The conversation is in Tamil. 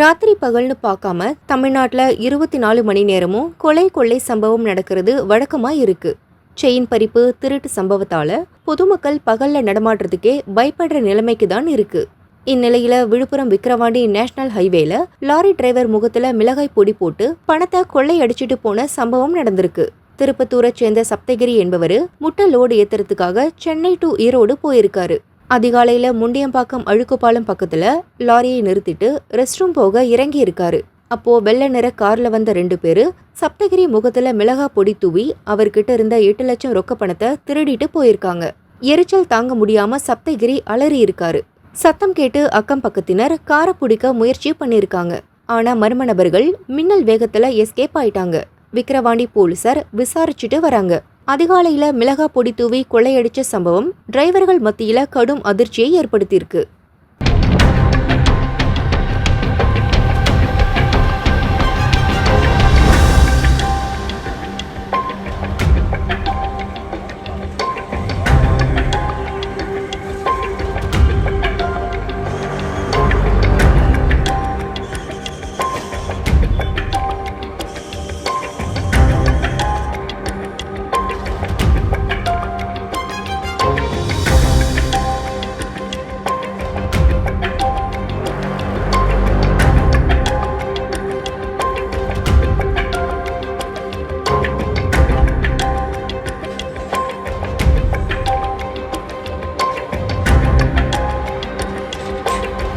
ராத்திரி பகல்னு பார்க்காம தமிழ்நாட்டில் இருபத்தி நாலு மணி நேரமும் கொலை கொள்ளை சம்பவம் நடக்கிறது வழக்கமாக இருக்கு. செயின் பறிப்பு திருட்டு சம்பவத்தால பொதுமக்கள் பகல்ல நடமாடுறதுக்கே பயப்படுற நிலைமைக்கு தான் இருக்கு. இந்நிலையில விழுப்புரம் விக்கிரவாண்டி நேஷனல் ஹைவேல லாரி டிரைவர் முகத்துல மிளகாய் பொடி போட்டு பணத்தை கொள்ளை அடிச்சிட்டு போன சம்பவம் நடந்திருக்கு. திருப்பத்தூரை சேர்ந்த சப்தகிரி என்பவர் முட்டை லோடு ஏத்துறதுக்காக சென்னை டு ஈரோடு போயிருக்காரு. அதிகாலையில் முண்டியம்பாக்கம் அழுக்குப்பாலம் பக்கத்தில் லாரியை நிறுத்திட்டு ரெஸ்ட் ரூம் போக இறங்கி இருக்காரு அப்போ வெள்ளை நிற கார்ல வந்த ரெண்டு பேரு சப்தகிரி முகத்துல மிளகா பொடி தூவி அவர்கிட்ட இருந்த எட்டு லட்சம் ரொக்க பணத்தை திருடிட்டு போயிருக்காங்க. எரிச்சல் தாங்க முடியாம சப்தகிரி அலறி இருக்காரு. சத்தம் கேட்டு அக்கம் பக்கத்தினர் காரை பிடிக்க முயற்சி பண்ணியிருக்காங்க. ஆனா மர்ம நபர்கள் மின்னல் வேகத்துல எஸ்கேப் ஆயிட்டாங்க. விக்கிரவாண்டி போலீசார் விசாரிச்சுட்டு வராங்க. அதிகாலையில் மிளகா பொடி தூவி கொள்ளையடிச்ச சம்பவம் டிரைவர்கள் மத்தியில் கடும் அதிர்ச்சியை ஏற்படுத்தியிருக்கு.